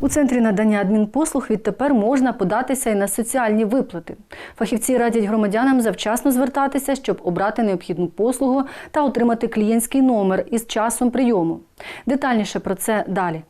У центрі надання адмінпослуг відтепер можна податися і на соціальні виплати. Фахівці радять громадянам завчасно звертатися, щоб обрати необхідну послугу та отримати клієнтський номер із часом прийому. Детальніше про це далі.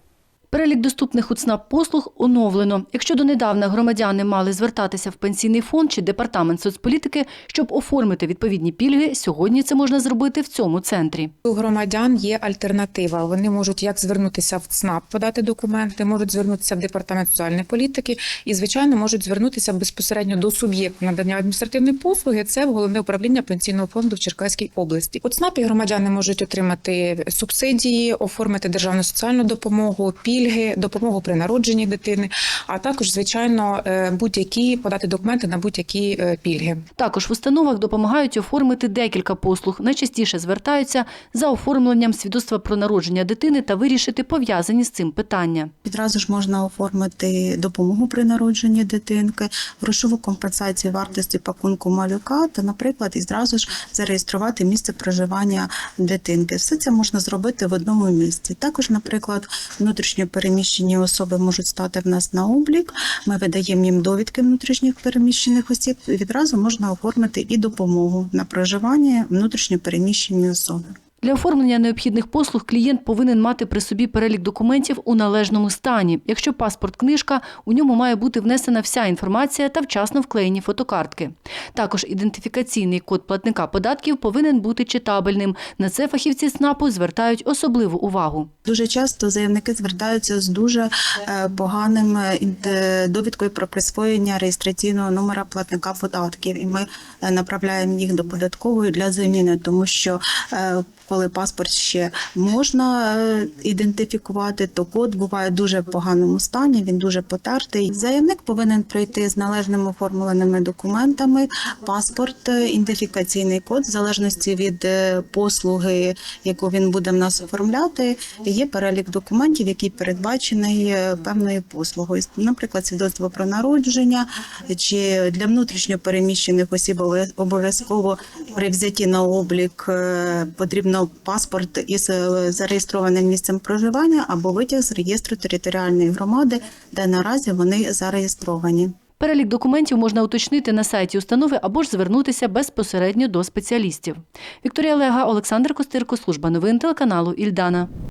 Перелік доступних у ЦНАП послуг оновлено. Якщо донедавна громадяни мали звертатися в пенсійний фонд чи департамент соцполітики, щоб оформити відповідні пільги, сьогодні це можна зробити в цьому центрі. У громадян є альтернатива. Вони можуть як звернутися в ЦНАП, подати документи, можуть звернутися в департамент соціальної політики і, звичайно, можуть звернутися безпосередньо до суб'єкту надання адміністративної послуги. Це в головне управління пенсійного фонду в Черкаській області. У ЦНАПі громадяни можуть отримати субсидії, оформити державну соціальну допомогу, пільги, допомогу при народженні дитини, а також, звичайно, е, будь-які подати документи на будь-які е, пільги. Також в установах допомагають оформити декілька послуг. Найчастіше звертаються за оформленням свідоцтва про народження дитини та вирішити пов'язані з цим питання. Відразу ж можна оформити допомогу при народженні дитинки, грошову компенсацію вартості пакунку малюка та, наприклад, і зразу ж зареєструвати місце проживання дитинки. Все це можна зробити в одному місці. Також, наприклад, внутрішньо переміщені особи можуть стати в нас на облік. Ми видаємо їм довідки внутрішніх переміщених осіб. Відразу можна оформити і допомогу на проживання внутрішньо переміщені особи. Для оформлення необхідних послуг клієнт повинен мати при собі перелік документів у належному стані. Якщо паспорт книжка, у ньому має бути внесена вся інформація та вчасно вклеєні фотокартки. Також ідентифікаційний код платника податків повинен бути читабельним. На це фахівці СНАПу звертають особливу увагу. Дуже часто заявники звертаються з дуже е, поганим е, довідкою про присвоєння реєстраційного номера платника податків, і ми е, направляємо їх до податкової для заміни, тому що е, коли паспорт ще можна е, ідентифікувати, то код буває дуже в поганому стані. Він дуже потертий. Заявник повинен прийти з належними оформленими документами, паспорт, е, ідентифікаційний код, в залежності від е, послуги, яку він буде в нас оформляти. Є перелік документів, який передбачений певною послугою. Наприклад, свідоцтво про народження чи для внутрішньо переміщених осіб обов'я- обов'язково при взятті на облік потрібно паспорт із е, зареєстрованим місцем проживання або витяг з реєстру територіальної громади, де наразі вони зареєстровані. Перелік документів можна уточнити на сайті установи або ж звернутися безпосередньо до спеціалістів. Вікторія Лега, Олександр Костирко, служба новин телеканалу Ільдана.